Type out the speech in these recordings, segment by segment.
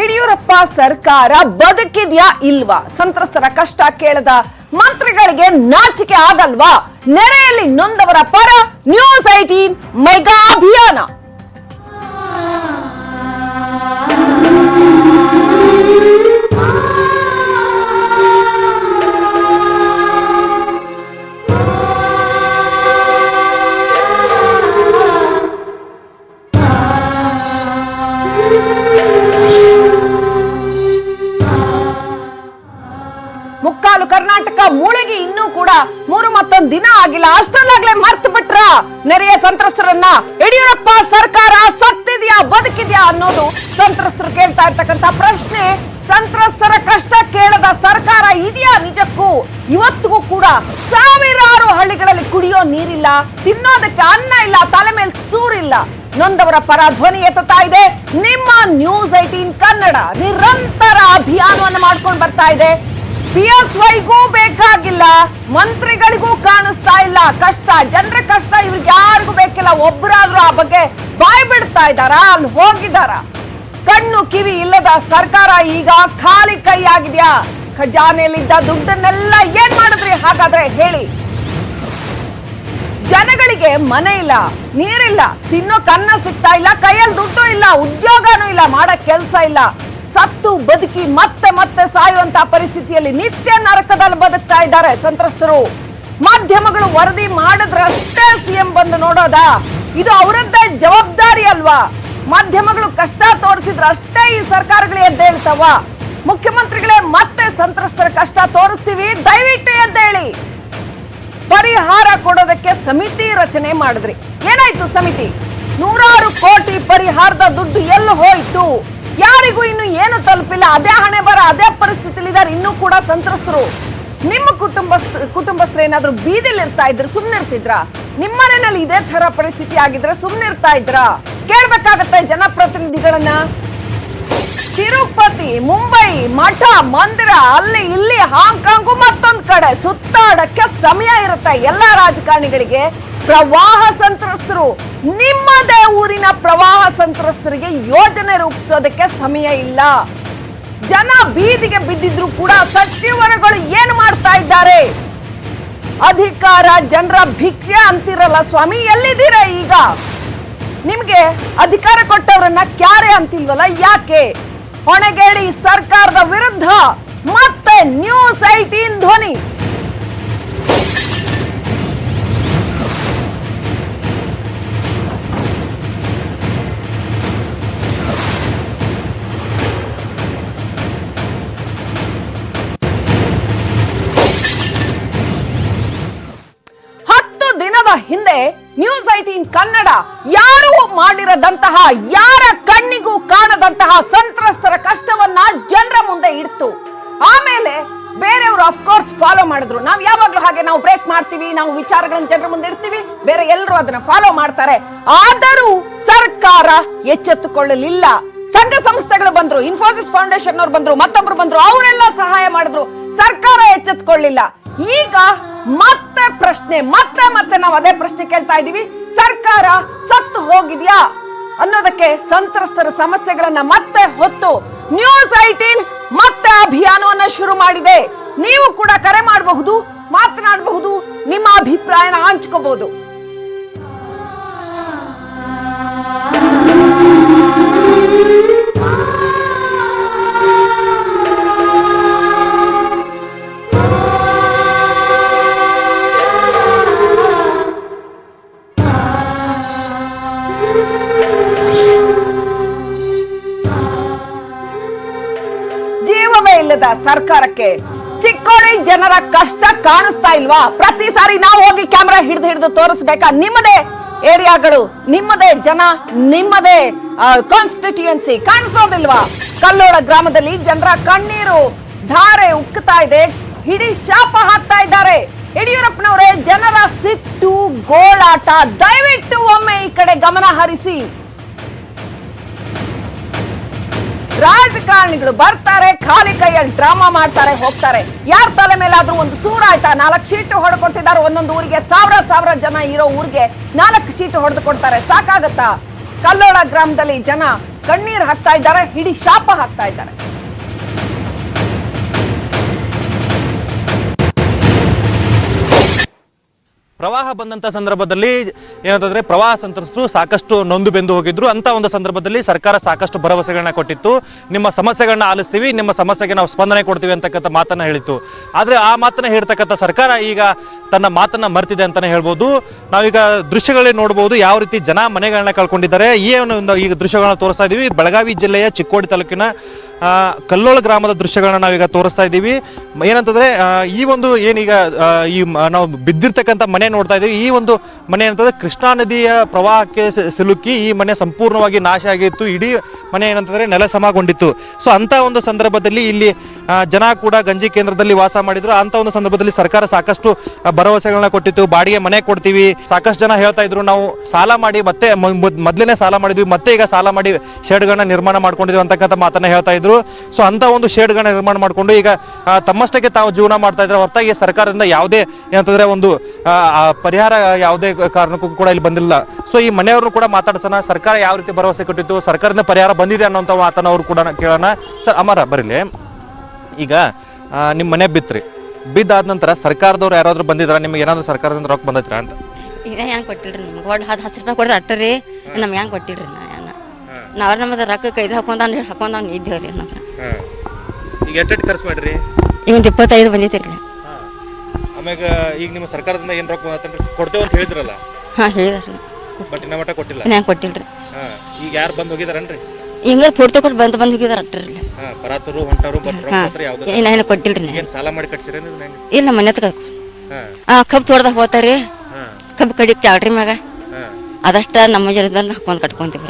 ಯಡಿಯೂರಪ್ಪ ಸರ್ಕಾರ ಬದುಕಿದ್ಯಾ ಇಲ್ವಾ? ಸಂತ್ರಸ್ತರ ಕಷ್ಟ ಕೇಳದ ಮಂತ್ರಿಗಳಿಗೆ ನಾಚಿಕೆ ಆಗಲ್ವಾ? ನೆರೆಯಲ್ಲಿ ನೊಂದವರ ಪರ ನ್ಯೂಸ್ ಐಟೀನ್ ಮೆಗಾ ಅಭಿಯಾನ. ಕರ್ನಾಟಕ ಮೂಳೆಗೆ ಇನ್ನೂ ಕೂಡ ಮೂರು ಮತ್ತೊಂದು ದಿನ ಆಗಿಲ್ಲ. ಅಷ್ಟರಲ್ಲಾಗ್ಲೇ ಮರ್ತು ಬಿಟ್ರ ನೆರೆಯ ಸಂತ್ರಸ್ತರನ್ನ. ಯಡಿಯೂರಪ್ಪ ಸರ್ಕಾರ ಸತ್ತಿದ್ಯಾ, ಬದುಕಿದ್ಯಾ ಅನ್ನೋದು ಸಂತ್ರಸ್ತರು ಕೇಳ್ತಾ ಇರ್ತಕ್ಕಂತ ಪ್ರಶ್ನೆ. ಸಂತ್ರಸ್ತರ ಕಷ್ಟ ಕೇಳದ ಸರ್ಕಾರ ಇದೆಯಾ ನಿಜಕ್ಕೂ? ಇವತ್ತಿಗೂ ಕೂಡ ಸಾವಿರಾರು ಹಳ್ಳಿಗಳಲ್ಲಿ ಕುಡಿಯೋ ನೀರಿಲ್ಲ, ತಿನ್ನೋದಕ್ಕೆ ಅನ್ನ ಇಲ್ಲ, ತಲೆ ಮೇಲೆ ಸೂರಿಲ್ಲ. ನೊಂದವರ ಪರ ಧ್ವನಿ ಎತ್ತುತ್ತಾ ಇದೆ. ನಿಮ್ಮ ನ್ಯೂಸ್ ಐಟೀನ್ ಕನ್ನಡ ನಿರಂತರ ಅಭಿಯಾನವನ್ನು ಮಾಡ್ಕೊಂಡು ಬರ್ತಾ ಇದೆ. ಪಿ ಬೇಕಾಗಿಲ್ಲ, ಮಂತ್ರಿಗಳಿಗೂ ಕಾಣಿಸ್ತಾ ಇಲ್ಲ. ಕಷ್ಟ, ಜನರ ಕಷ್ಟ, ಇವ್ರಿಗೆ ಯಾರಿಗೂ ಬೇಕಿಲ್ಲ. ಒಬ್ಬರಾದ್ರೂ ಆ ಬಗ್ಗೆ ಬಾಯ್ ಬಿಡ್ತಾ ಇದ್ದಾರ? ಅಲ್ಲಿ ಹೋಗಿದಾರ ಕಣ್ಣು ಕಿವಿ ಇಲ್ಲದ ಸರ್ಕಾರ ಈಗ ಖಾಲಿ ಕೈ ಆಗಿದ್ಯಾ? ಖಜಾನೆಯಲ್ಲಿದ್ದ ದುಡ್ಡನ್ನೆಲ್ಲ ಏನ್ ಮಾಡಿದ್ರಿ? ಹಾಗಾದ್ರೆ ಹೇಳಿ. ಜನಗಳಿಗೆ ಮನೆ ಇಲ್ಲ, ನೀರಿಲ್ಲ, ತಿನ್ನೋ ಕನ್ನ ಸಿಗ್ತಾ ಇಲ್ಲ, ಕೈಯಲ್ಲಿ ದುಡ್ಡು ಇಲ್ಲ, ಉದ್ಯೋಗನೂ ಇಲ್ಲ, ಮಾಡೋ ಕೆಲಸ ಇಲ್ಲ. ಸತ್ತು, ಬದುಕಿ ಮತ್ತೆ ಮತ್ತೆ ಸಾಯುವಂತಹ ಪರಿಸ್ಥಿತಿಯಲ್ಲಿ ನಿತ್ಯ ನರಕದಲ್ಲಿ ಬದುಕ್ತಾ ಇದ್ದಾರೆ ಸಂತ್ರಸ್ತರು. ಮಾಧ್ಯಮಗಳು ವರದಿ ಮಾಡಿದ್ರಷ್ಟೇ ಸಿಎಂ ಬಂದು ನೋಡೋದಾ? ಇದು ಅವರದ್ದೇ ಜವಾಬ್ದಾರಿ ಅಲ್ವಾ? ಮಾಧ್ಯಮಗಳು ಕಷ್ಟ ತೋರಿಸಿದ್ರೆ ಅಷ್ಟೇ ಈ ಸರ್ಕಾರಗಳು ಎದ್ದೇಳ್ತಾವ ಮುಖ್ಯಮಂತ್ರಿಗಳೇ ಮತ್ತೆ ಸಂತ್ರಸ್ತರ ಕಷ್ಟ ತೋರಿಸ್ತೀವಿ, ದಯವಿಟ್ಟು ಎದ್ದೇಳಿ ಪರಿಹಾರ ಕೊಡೋದಕ್ಕೆ ಸಮಿತಿ ರಚನೆ ಮಾಡಿದ್ರಿ. ಏನಾಯ್ತು ಸಮಿತಿ? ನೂರಾರು ಕೋಟಿ ಪರಿಹಾರದ ದುಡ್ಡು ಎಲ್ಲಿ ಹೋಯ್ತು? ಯಾರಿಗೂ ಇನ್ನು ಏನು ತಲುಪಿಲ್ಲ. ಅದೇ ಹಣೆ ಬರ, ಅದೇ ಪರಿಸ್ಥಿತಿಲಿ ಇದ್ದಾರೆ ಇನ್ನೂ ಕೂಡ ಸಂತ್ರಸ್ತರು. ನಿಮ್ಮ ಕುಟುಂಬಸ್ಥ, ಕುಟುಂಬಸ್ಥರು ಏನಾದರೂ ಬೀದಿಲಿ ಇರ್ತಾ ಇದ್ರು ಸುಮ್ನೆ ಇರ್ತಿದ್ರ? ನಿಮ್ಮ ಮನೆಯಲ್ಲಿ ಇದೇ ತರ ಪರಿಸ್ಥಿತಿ ಆಗಿದ್ರೆ ಸುಮ್ನೆ ಇರ್ತಾ ಇದ್ರ? ಕೇಳ್ಬೇಕಾಗತ್ತೆ ಜನಪ್ರತಿನಿಧಿಗಳನ್ನ. ತಿರುಪತಿ, ಮುಂಬೈ, ಮಠ, ಮಂದಿರ, ಅಲ್ಲಿ, ಇಲ್ಲಿ ಹಾಂಗ್ಕಾಂಗು ಮತ್ತೊಂದು ಕಡೆ. ಸುತ್ತಾಡಕ್ಕೆ ಸಮಯ ಇರುತ್ತೆ ಎಲ್ಲ ರಾಜಕಾರಣಿಗಳಿಗೆ. ಪ್ರವಾಹ ಸಂತ್ರಸ್ತರು, ನಿಮ್ಮದೇ ಊರಿನ ಪ್ರವಾಹ ಸಂತ್ರಸ್ತರಿಗೆ ಯೋಜನೆ ರೂಪಿಸೋದಕ್ಕೆ ಸಮಯ ಇಲ್ಲ. ಜನ ಬೀದಿಗೆ ಬಿದ್ದಿದ್ರು ಕೂಡ ಸಚಿವರುಗಳು ಏನು ಮಾಡ್ತಾ ಇದ್ದಾರೆ? ಅಧಿಕಾರ, ಜನರ ಭಿಕ್ಷೆ ಅಂತಿರಲ್ಲ ಸ್ವಾಮಿ, ಎಲ್ಲಿದ್ದೀರಾ ಈಗ? ನಿಮ್ಗೆ ಅಧಿಕಾರ ಕೊಟ್ಟವರನ್ನ ಕ್ಯಾರೆ ಅಂತಿಲ್ವಲ್ಲ? ಯಾಕೆ? ಹೊಣೆಗೇಡಿ ಸರ್ಕಾರದ ವಿರುದ್ಧ ಮತ್ತೆ ನ್ಯೂಸ್ ಐಟೀನ್ ಧ್ವನಿ. ನ್ಯೂಸ್ ಇನ್ ಕನ್ನಡ ಯಾರು ಮಾಡಿರದಂತಹ, ಯಾರ ಕಣ್ಣಿಗೂ ಕಾಣದಂತಹ ಸಂತ್ರಸ್ತರ ಕಷ್ಟವನ್ನ ಜನರ ಮುಂದೆ ಇಡ್ತು. ಆಮೇಲೆ ಬೇರೆಯವರು ಅಫ್ಕೋರ್ಸ್ ಫಾಲೋ ಮಾಡಿದ್ರು. ನಾವು ಯಾವಾಗ್ಲೂ ಹಾಗೆ ನಾವು ಬ್ರೇಕ್ ಮಾಡ್ತೀವಿ, ನಾವು ವಿಚಾರಗಳನ್ನ ಜನರ ಮುಂದೆ ಇಡ್ತೀವಿ, ಬೇರೆ ಎಲ್ಲರೂ ಅದನ್ನ ಫಾಲೋ ಮಾಡ್ತಾರೆ. ಆದರೂ ಸರ್ಕಾರ ಎಚ್ಚೆತ್ತುಕೊಳ್ಳಲಿಲ್ಲ. ಸಂಘ ಸಂಸ್ಥೆಗಳು ಬಂದ್ರು ಇನ್ಫೋಸಿಸ್ ಫೌಂಡೇಶನ್ ಅವ್ರು ಬಂದ್ರು, ಮತ್ತೊಬ್ರು ಬಂದ್ರು, ಅವರೆಲ್ಲ ಸಹಾಯ ಮಾಡಿದ್ರು. ಸರ್ಕಾರ ಎಚ್ಚೆತ್ತುಕೊಳ್ಳಿಲ್ಲ ಈಗ ಮತ್ತೆ ಪ್ರಶ್ನೆ, ಮತ್ತೆ ಮತ್ತೆ ನಾವು ಅದೇ ಪ್ರಶ್ನೆ ಕೇಳ್ತಾ ಇದೀವಿ ಸರ್ಕಾರ ಸತ್ತು ಹೋಗಿದ್ಯಾ? ಅನ್ನೋದಕ್ಕೆ ಸಂತ್ರಸ್ತರ ಸಮಸ್ಯೆಗಳನ್ನ ಮತ್ತೆ ಹೊತ್ತು ನ್ಯೂಸ್ ಐಟೀನ್ ಮತ್ತೆ ಅಭಿಯಾನವನ್ನ ಶುರು ಮಾಡಿದೆ. ನೀವು ಕೂಡ ಕರೆ ಮಾಡಬಹುದು, ಮಾತನಾಡಬಹುದು, ನಿಮ್ಮ ಅಭಿಪ್ರಾಯನ ಹಂಚ್ಕೋಬಹುದು. ಸರ್ಕಾರಕ್ಕೆ ಚಿಕ್ಕೋಡಿ ಜನರ ಕಷ್ಟ ಕಾಣಿಸ್ತಾ ಇಲ್ವಾ? ಪ್ರತಿ ಸಾರಿ ನಾವು ಹೋಗಿ ಕ್ಯಾಮ್ರಾ ಹಿಡಿದು ಹಿಡಿದು ತೋರಿಸ್ಬೇಕಾ? ನಿಮ್ಮದೇ ಏರಿಯಾಗಳು, ನಿಮ್ಮದೇ ಜನ, ನಿಮ್ಮದೇ ಕಾನ್ಸ್ಟಿಟ್ಯೂಯನ್ಸಿ ಕಾಣಿಸೋದಿಲ್ವಾ? ಕಲ್ಲೋಳ ಗ್ರಾಮದಲ್ಲಿ ಜನರ ಕಣ್ಣೀರು ಧಾರೆ ಉಕ್ಕುತ್ತಾ ಇದೆ. ಹಿಡಿ ಶಾಪ ಹಾಕ್ತಾ ಇದ್ದಾರೆ. ಯಡಿಯೂರಪ್ಪನವರೇ, ಜನರ ಸಿಟ್ಟು ಗೋಳಾಟ. ದಯವಿಟ್ಟು ಒಮ್ಮೆ ಈ ಕಡೆ ಗಮನ ಹರಿಸಿ. ರಾಜಕಾರಣಿಗಳು ಬರ್ತಾರೆ, ಖಾಲಿ ಕೈಯಲ್ಲಿ ಡ್ರಾಮಾ ಮಾಡ್ತಾರೆ, ಹೋಗ್ತಾರೆ. ಯಾರ ತಲೆ ಮೇಲಾದ್ರೂ ಒಂದು ಸೂರ ಆಯ್ತಾ? ನಾಲ್ಕು ಶೀಟ್ ಹೊಡೆಕೊಟ್ಟಿದ್ದಾರೆ ಒಂದೊಂದು ಊರಿಗೆ ಸಾವಿರ ಸಾವಿರ ಜನ ಇರೋ ಊರಿಗೆ ನಾಲ್ಕು ಶೀಟ್ ಹೊಡೆದು ಕೊಡ್ತಾರೆ ಸಾಕಾಗತ್ತಾ? ಕಲ್ಲೋಳ ಗ್ರಾಮದಲ್ಲಿ ಜನ ಕಣ್ಣೀರ್ ಹಾಕ್ತಾ ಇದ್ದಾರೆ, ಹಿಡಿ ಶಾಪ ಹಾಕ್ತಾ ಇದ್ದಾರೆ. ಪ್ರವಾಹ ಬಂದಂಥ ಸಂದರ್ಭದಲ್ಲಿ ಏನಂತಂದ್ರೆ ಪ್ರವಾಹ ಸಂತ್ರಸ್ತರು ಸಾಕಷ್ಟು ನೊಂದು ಬೆಂದು ಹೋಗಿದ್ರು. ಅಂಥ ಒಂದು ಸಂದರ್ಭದಲ್ಲಿ ಸರ್ಕಾರ ಸಾಕಷ್ಟು ಭರವಸೆಗಳನ್ನ ಕೊಟ್ಟಿತ್ತು. ನಿಮ್ಮ ಸಮಸ್ಯೆಗಳನ್ನ ಆಲಿಸ್ತೀವಿ, ನಿಮ್ಮ ಸಮಸ್ಯೆಗೆ ನಾವು ಸ್ಪಂದನೆ ಕೊಡ್ತೀವಿ ಅಂತಕ್ಕಂಥ ಮಾತನ್ನು ಹೇಳಿತ್ತು. ಆದರೆ ಆ ಮಾತನ್ನು ಹೇಳ್ತಕ್ಕಂಥ ಸರ್ಕಾರ ಈಗ ತನ್ನ ಮಾತನ್ನು ಮರ್ತಿದೆ ಅಂತಲೇ ಹೇಳ್ಬೋದು. ನಾವೀಗ ದೃಶ್ಯಗಳೇ ನೋಡ್ಬೋದು, ಯಾವ ರೀತಿ ಜನ ಮನೆಗಳನ್ನ ಕಳ್ಕೊಂಡಿದ್ದಾರೆ. ಈ ಒಂದು ಈಗ ದೃಶ್ಯಗಳನ್ನ ತೋರಿಸ್ತಾ ಇದ್ದೀವಿ ಬೆಳಗಾವಿ ಜಿಲ್ಲೆಯ ಚಿಕ್ಕೋಡಿ ತಾಲೂಕಿನ ಕಲ್ಲೋಳ ಗ್ರಾಮದ ದೃಶ್ಯಗಳನ್ನ ನಾವೀಗ ತೋರಿಸ್ತಾ ಇದ್ದೀವಿ ಏನಂತಂದ್ರೆ ಈ ಒಂದು ಏನೀಗ ಈ ನಾವು ಬಿದ್ದಿರ್ತಕ್ಕಂಥ ಮನೆ ನೋಡ್ತಾ ಇದ್ದೀವಿ. ಈ ಒಂದು ಮನೆ ಏನಂತಂದ್ರೆ ಕೃಷ್ಣಾ ನದಿಯ ಪ್ರವಾಹಕ್ಕೆ ಸಿಲುಕಿ ಈ ಮನೆ ಸಂಪೂರ್ಣವಾಗಿ ನಾಶ ಆಗಿತ್ತು. ಇಡೀ ಮನೆ ಏನಂತಂದ್ರೆ ನೆಲ ಸಮಗೊಂಡಿತ್ತು ಸೊ ಅಂತ ಒಂದು ಸಂದರ್ಭದಲ್ಲಿ ಇಲ್ಲಿ ಜನ ಕೂಡ ಗಂಜಿ ಕೇಂದ್ರದಲ್ಲಿ ವಾಸ ಮಾಡಿದ್ರು. ಅಂತ ಒಂದು ಸಂದರ್ಭದಲ್ಲಿ ಸರ್ಕಾರ ಸಾಕಷ್ಟು ಭರವಸೆಗಳನ್ನ ಕೊಟ್ಟಿತ್ತು. ಬಾಡಿಗೆ ಮನೆ ಕೊಡ್ತೀವಿ. ಸಾಕಷ್ಟು ಜನ ಹೇಳ್ತಾ ಇದ್ರು, ನಾವು ಸಾಲ ಮಾಡಿ ಮತ್ತೆ ಮೊದಲನೇ ಮೊದ್- ಮೊದ್ಲೇನೆ ಸಾಲ ಮಾಡಿದ್ವಿ. ಮತ್ತೆ ಈಗ ಸಾಲ ಮಾಡಿ ಶೇಡ್ಗಳನ್ನ ನಿರ್ಮಾಣ ಮಾಡ್ಕೊಂಡಿದ್ವಿ ಅಂತಕ್ಕಂಥ ಮಾತನ್ನ ಹೇಳ್ತಾ ಇದ್ರು. ಸೊ ಅಂತ ಒಂದು ಶೇಡ್ಗಳನ್ನ ನಿರ್ಮಾಣ ಮಾಡಿಕೊಂಡು ಈಗ ತಮ್ಮಷ್ಟಕ್ಕೆ ತಾವು ಜೀವನ ಮಾಡ್ತಾ ಇದ್ರೆ ಹೊರತಾಗಿ ಸರ್ಕಾರದಿಂದ ಯಾವುದೇ ಏನಂತಂದ್ರೆ ಒಂದು ಪರಿಹಾರ ಯಾವುದೇ ಕಾರಣಕ್ಕೂ ಕೂಡ ಇಲ್ಲಿ ಬಂದಿಲ್ಲ. ಸೊ ಈ ಮನೆಯವರು ಕೂಡ ಮಾತಾಡ್ಸೋಣ. ಸರ್ಕಾರ ಯಾವ ರೀತಿ ಭರವಸೆ ಕೊಟ್ಟಿತ್ತು ಸರ್ಕಾರದಿಂದ ಪರಿಹಾರ ಬಂದಿದೆ ಅನ್ನೋಂಥ ಮಾತನ್ನ ಅವರು ಕೂಡ ಕೇಳೋಣ. ಸರ್ ಅಮರ ಬರೀಲಿ. ಈಗ ನಿಮ್ಮ ಮನೆ ಬಿತ್ರಿ. ಬಿದ್ದಾದ ನಂತರ ಸರ್ಕಾರದವ್ರು ಯಾರಾದರೂ ಬಂದಿದ್ರ ನಿಮ್ಗೆ ಏನಾದರೂ ಸರ್ಕಾರದಿಂದ ರೊಕ್ಕ ಬಂದೈತ್ರಾ ಅಂತ? ಈಗ ಹೆಂಗೆ ಕೊಟ್ಟಿಲ್ರಿ? ನಮ್ಗೆ ಒಟ್ಟು ಹತ್ತು ಹತ್ತು ರೂಪಾಯಿ ಕೊಡ್ರಿ ಅಟ್ಟರಿ. ನಮ್ಗೆ ಹೆಂಗೆ ಕೊಟ್ಟಿಲ್ರಿ? ನಾ ನಾವ್ ನಮ್ಮದು ರೊಕ್ಕ ಕೈದು ಹಾಕೊಂಡ್ ಹಾಕೊಂಡ್ ಇದ್ದೇವ್ರಿ ನಮ್ಗೆ. ಈಗ ಎಷ್ಟು ಖರ್ಚು ಮಾಡ್ರಿ? ಈಗ ಒಂದು ಇಪ್ಪತ್ತೈದು ಬಂದಿತ್ತಿರ್ಲಿ ಆಮ್ಯಾಗ ಈಗ ನಿಮ್ಮ ಸರ್ಕಾರದಿಂದ ಏನು ರೊಕ್ಕ ಬಂದೈತಂದ್ರೆ ಕೊಡ್ತೇವೆ ಅಂತ ಹೇಳಿದ್ರಲ್ಲ? ಹಾಂ ಹೇಳಿದ್ರಿ. ಬಟ್ ಇನ್ನ ಮಟ್ಟ ಕೊಟ್ಟಿಲ್ಲ? ರೀ ಹೆಂಗೆ ಕೊಟ್ಟಿಲ್ರಿ. ಹಾ ಈಗ ಯಾರು ಬಂದು ಹೋಗಿದಾರನ್ರಿ? ಹಿಂಗೆ ಫೋಟೋ ಕೊಟ್ಟು ಬಂದು ಬಂದು ಹೋಗಿದಾರ ಅಟ್ಟರಿ ಹಾಂ ಪರಾತರು ಹೊಂಟರು ಬಟ್ ರೊಕ್ಕ ಮಾತ್ರ ಯಾವ್ದು ಇನ್ನು ಏನು ಕೊಟ್ಟಿಲ್ರಿ ನಾ ಏನ್ ಸಾಲ ಮಾಡಿ ಕಟ್ಸಿರೇನು ಇಲ್ಲ ಮನೆ ತಗ ಹಾಂ. ಹಾಂ ಕಬ್ಬು ತೋಡ್ದಾಗ ಹೋಗ್ತಾರೆ ಹಾ. ಕಬ್ಬು ಕಡಿಕ್ ಚಾಡ್ರಿ ಮ್ಯಾಗ. ಅದಷ್ಟ ನಮ್ಮ ಜರದಿಂದ ಹಾಕೊಂಡು ಕಟ್ಕೊಂತೀವಿ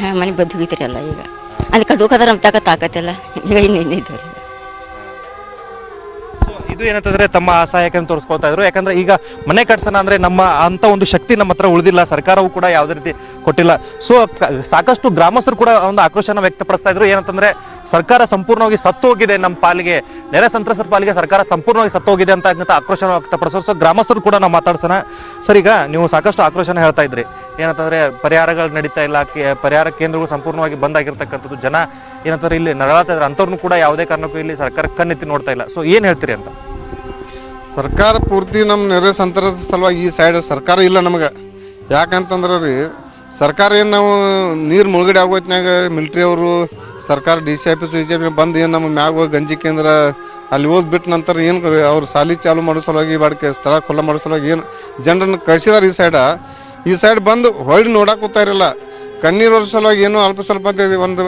ಹಾಂ ಮನೆ ಬದ್ದು ಹೋಗಿತ್ರಿ ಎಲ್ಲ ಈಗ. ಅಲ್ಲಿ ಕಡ್ಕೋದ್ರ ನಮ್ಮ ತಕ ತಾಕತ್ತಿಲ್ಲ. ಈಗ ಇನ್ನು ಇನ್ನಿದ್ದೇವ್ರಿ ಸೊ ಇದು ಏನಂತಂದ್ರೆ ತಮ್ಮ ಅಸಹಾಯಕನ ತೋರಿಸ್ಕೊಳ್ತಾ ಇದ್ರು. ಯಾಕಂದ್ರೆ ಈಗ ಮನೆ ಕಟ್ಸೋಣ ಅಂದ್ರೆ ನಮ್ಮ ಅಂತ ಒಂದು ಶಕ್ತಿ ನಮ್ಮ ಹತ್ರ ಉಳಿದಿಲ್ಲ. ಸರ್ಕಾರವು ಕೂಡ ಯಾವುದೇ ರೀತಿ ಕೊಟ್ಟಿಲ್ಲ. ಸೊ ಸಾಕಷ್ಟು ಗ್ರಾಮಸ್ಥರು ಕೂಡ ಒಂದು ಆಕ್ರೋಶನ ವ್ಯಕ್ತಪಡಿಸ್ತಾ ಇದ್ರು. ಏನಂತಂದ್ರೆ ಸರ್ಕಾರ ಸಂಪೂರ್ಣವಾಗಿ ಸತ್ತು ಹೋಗಿದೆ ನಮ್ಮ ಪಾಲಿಗೆ. ನೆರೆ ಸಂತ್ರಸ್ತರ ಪಾಲಿಗೆ ಸರ್ಕಾರ ಸಂಪೂರ್ಣವಾಗಿ ಸತ್ತು ಹೋಗಿದೆ ಅಂತ ಆಕ್ರೋಶನ ವ್ಯಕ್ತಪಡಿಸೋರು. ಸೊ ಗ್ರಾಮಸ್ಥರು ಕೂಡ ನಾವು ಮಾತಾಡ್ಸೋಣ. ಸರ್ ಈಗ ನೀವು ಸಾಕಷ್ಟು ಆಕ್ರೋಶನ ಹೇಳ್ತಾ ಇದ್ರಿ. ಏನಂತಂದ್ರೆ ಪರಿಹಾರಗಳು ನಡೀತಾ ಇಲ್ಲ. ಪರಿಹಾರ ಕೇಂದ್ರಗಳು ಸಂಪೂರ್ಣವಾಗಿ ಬಂದ್ ಆಗಿರ್ತಕ್ಕಂಥದ್ದು ಜನ. ಏನಂತಾರೆ ಇಲ್ಲಿ ನರಳಾತಾ ಅಂಥವ್ರನ್ನು ಕೂಡ ಯಾವುದೇ ಕಾರಣಕ್ಕೂ ಇಲ್ಲಿ ಸರ್ಕಾರ ಕಣ್ಣೆತ್ತಿ ನೋಡ್ತಾ ಇಲ್ಲ. ಸೊ ಏನು ಹೇಳ್ತೀರಿ ಅಂತ? ಸರ್ಕಾರ ಪೂರ್ತಿ ನಮ್ಮ ನೆರೆ ಸಂತರ ಸಲುವಾಗಿ ಈ ಸೈಡ್ ಸರ್ಕಾರ ಇಲ್ಲ ನಮಗೆ. ಯಾಕಂತಂದ್ರೆ ರೀ, ಸರ್ಕಾರ ಏನು ನಾವು ನೀರು ಮುಳುಗಡೆ ಆಗೋತ್ನಾಗ ಮಿಲ್ಟ್ರಿ ಅವರು, ಸರ್ಕಾರ D C office D C office ಬಂದು ಏನು ನಮ್ಮ ಮ್ಯಾಗ ಹೋಗಿ ಗಂಜಿ ಕೇಂದ್ರ ಅಲ್ಲಿ ಹೋಗಿ ಬಿಟ್ಟು ನಂತರ ಏನು ಅವ್ರು ಸಾಲಿ ಚಾಲು ಮಾಡೋ ಸಲುವಾಗಿ, ಬಾಡಿಕೆ ಸ್ಥಳ ಖುಲ್ಲ ಮಾಡೋ ಸಲುವಾಗಿ ಏನು ಜನರನ್ನು ಕಳಿಸಿದಾರೆ ಈ ಸೈಡ ಈ ಸೈಡ್ ಬಂದು ಹೊಳ್ಳಿ ನೋಡಕ್ಕೆ ಕೂತಾಯಿರಲ್ಲ ಕಣ್ಣೀರು ಸಲುವಾಗಿ ಏನು ಅಲ್ಪ ಸ್ವಲ್ಪ ಅಂತ ಒಂದು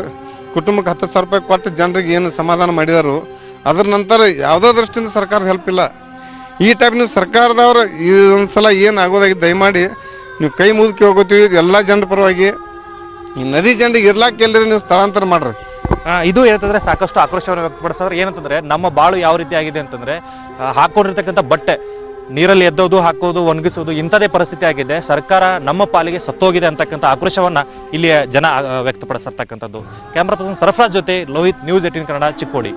ಕುಟುಂಬಕ್ಕೆ ಹತ್ತು ಸಾವಿರ ರೂಪಾಯಿ ಕೊಟ್ಟು ಜನರಿಗೆ ಏನು ಸಮಾಧಾನ ಮಾಡಿದಾರು. ಅದ್ರ ನಂತರ ಯಾವುದೋ ದೃಷ್ಟಿಯಿಂದ ಸರ್ಕಾರದ ಹೆಲ್ಪ್ ಇಲ್ಲ. ಈ ಟೈಪ್ ನೀವು ಸರ್ಕಾರದವ್ರು ಸಲ ಏನು ಆಗೋದಾಗಿ ದಯಮಾಡಿ ನೀವು ಕೈ ಮುದುಕಿ ಹೋಗೋತೀವಿ ಎಲ್ಲ ಜನರ ಪರವಾಗಿ ಈ ನದಿ ಜನರಿಗೆ ಇರ್ಲಾಕ ಎಲ್ಲರಿ ನೀವು ಸ್ಥಳಾಂತರ ಮಾಡ್ರಿ. ಇದು ಏನಂತಂದ್ರೆ ಸಾಕಷ್ಟು ಆಕ್ರೋಶವನ್ನು ವ್ಯಕ್ತಪಡಿಸಿದ್ರೆ ಏನಂತಂದ್ರೆ ನಮ್ಮ ಬಾಳು ಯಾವ ರೀತಿ ಆಗಿದೆ ಅಂತಂದ್ರೆ ಹಾಕೊಂಡಿರ್ತಕ್ಕಂಥ ಬಟ್ಟೆ, ನೀರಲ್ಲಿ ಎದ್ದೋದು, ಹಾಕೋದು, ಒಣಗಿಸೋದು ಇಂಥದೇ ಪರಿಸ್ಥಿತಿ ಆಗಿದೆ. ಸರ್ಕಾರ ನಮ್ಮ ಪಾಲಿಗೆ ಸತ್ತೋಗಿದೆ ಅಂತಕ್ಕಂಥ ಆಕ್ರೋಶವನ್ನ ಇಲ್ಲಿಯ ಜನ ವ್ಯಕ್ತಪಡಿಸಿರ್ತಕ್ಕಂಥದ್ದು ಕ್ಯಾಮ್ರಾ ಪರ್ಸನ್ ಸರ್ಫರಾಜ್ ಜೊತೆ ಲೋಹಿತ್, ನ್ಯೂಸ್ ಏಟೀನ್ ಕನ್ನಡ ಚಿಕ್ಕೋಡಿ.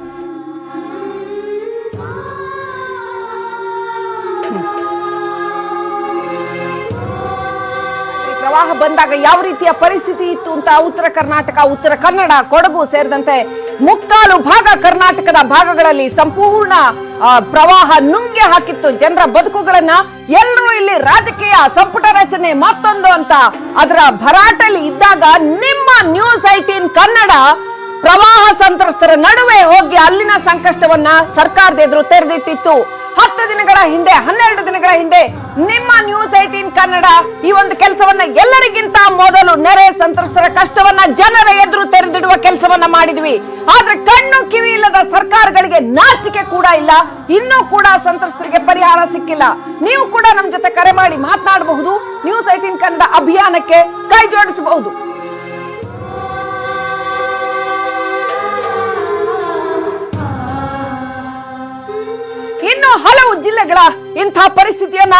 ಪ್ರವಾಹ ಬಂದಾಗ ಯಾವ ರೀತಿಯ ಪರಿಸ್ಥಿತಿ ಇತ್ತು ಅಂತ ಉತ್ತರ ಕರ್ನಾಟಕ, ಉತ್ತರ ಕನ್ನಡ, ಕೊಡಗು ಸೇರಿದಂತೆ ಮುಕ್ಕಾಲು ಭಾಗ ಕರ್ನಾಟಕದ ಭಾಗಗಳಲ್ಲಿ ಸಂಪೂರ್ಣ ಪ್ರವಾಹ ನುಂಗಿ ಹಾಕಿತ್ತು. ಜನರ ಬದುಕುಗಳನ್ನ ಎಲ್ಲರೂ ಇಲ್ಲಿ ರಾಜಕೀಯ ಸಂಪುಟ ರಚನೆ ಮತ್ತೊಂದು ಅಂತ ಅದರ ಭರಾಟಲ್ಲಿ ಇದ್ದಾಗ ನಿಮ್ಮ ನ್ಯೂಸ್ ಐಟೀನ್ ಕನ್ನಡ ಪ್ರವಾಹ ಸಂತ್ರಸ್ತರ ನಡುವೆ ಹೋಗಿ ಅಲ್ಲಿನ ಸಂಕಷ್ಟವನ್ನ ಸರ್ಕಾರದ ಎದುರು ತೆರೆದಿಟ್ಟಿತ್ತು. ಹತ್ತು ದಿನಗಳ ಹಿಂದೆ, ಹನ್ನೆರಡು ದಿನಗಳ ಹಿಂದೆ ನಿಮ್ಮ ನ್ಯೂಸ್ ಏಟೀನ್ ಕನ್ನಡ ಈ ಒಂದು ಕೆಲಸವನ್ನ ಎಲ್ಲರಿಗಿಂತ ಮೊದಲು ನೆರೆ ಸಂತ್ರಸ್ತರ ಕಷ್ಟವನ್ನ ಜನರ ಎದುರು ತೆರೆದಿಡುವ ಕೆಲಸವನ್ನ ಮಾಡಿದ್ವಿ. ಆದ್ರೆ ಕಣ್ಣು ಕಿವಿ ಇಲ್ಲದ ಸರ್ಕಾರಗಳಿಗೆ ನಾಚಿಕೆ ಕೂಡ ಇಲ್ಲ. ಇನ್ನೂ ಕೂಡ ಸಂತ್ರಸ್ತರಿಗೆ ಪರಿಹಾರ ಸಿಕ್ಕಿಲ್ಲ. ನೀವು ಕೂಡ ನಮ್ಮ ಜೊತೆ ಕರೆ ಮಾಡಿ ಮಾತನಾಡಬಹುದು. ನ್ಯೂಸ್ ಏಟೀನ್ ಕನ್ನಡ ಅಭಿಯಾನಕ್ಕೆ ಕೈ ಜೋಡಿಸಬಹುದು. ಹಲವು ಜಿಲ್ಲೆಗಳ ಇಂಥ ಪರಿಸ್ಥಿತಿಯನ್ನ